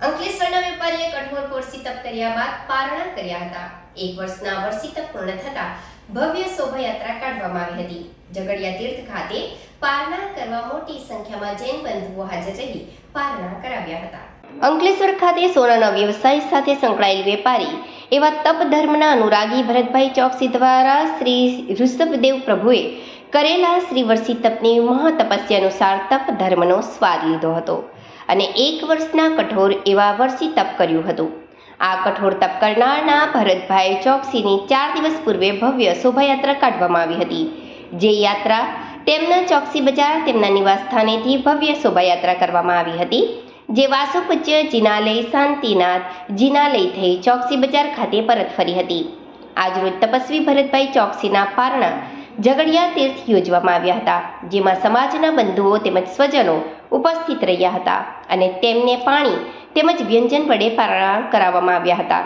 અંકલેશ્વરના વેપારીએ કઠોર કોરસી તપ કર્યા બાદ પારણા કર્યા હતા. એક વર્ષના વર્ષી તપ પૂર્ણ થતા ભવ્ય શોભાયાત્રા કાઢવામાં આવી હતી. ઝઘડિયા તીર્થ ખાતે પારણા કરવા મોટી સંખ્યામાં જૈન બંધુઓ હાજર રહી પારણા કરાવ્યા હતા. અંકલેશ્વર ખાતે સોનાના વ્યવસાય સાથે સંકળાયેલ વેપારી એવા તપ ધર્મના અનુરાગી ભરતભાઈ ચોકસી દ્વારા શ્રી ઋષભદેવ પ્રભુએ કરેલા શ્રી વર્ષી તપની મહાતપસ્યાનુસાર તપ ધર્મનો સ્વાદ લીધો હતો અને એક વર્ષના કઠોર એવા વર્ષી તપ કર્યું હતું. આ કઠોર તપ કરનારના ભરતભાઈ ચોકસીની ચાર દિવસ પૂર્વે ભવ્ય શોભાયાત્રા કાઢવામાં આવી હતી. જે યાત્રા તેમના ચોકસી બજાર તેમના નિવાસ સ્થાનેથી ભવ્ય શોભાયાત્રા કરવામાં આવી હતી. જે વાસુપૂજ્ય જિનાલય શાંતિનાથ જિનાલય થઈ ચોકસી બજાર ખાતે પરત ફરી હતી. આજરોજ તપસ્વી ભરતભાઈ ચોકસીના પારણા ઝઘડિયા તીર્થ યોજવામાં આવ્યા હતા, જેમાં સમાજના બંધુઓ તેમજ સ્વજનો ઉપસ્થિત રહ્યા હતા અને તેમને પાણી તેમજ વ્યંજન વડે પારણા કરાવવામાં આવ્યા હતા.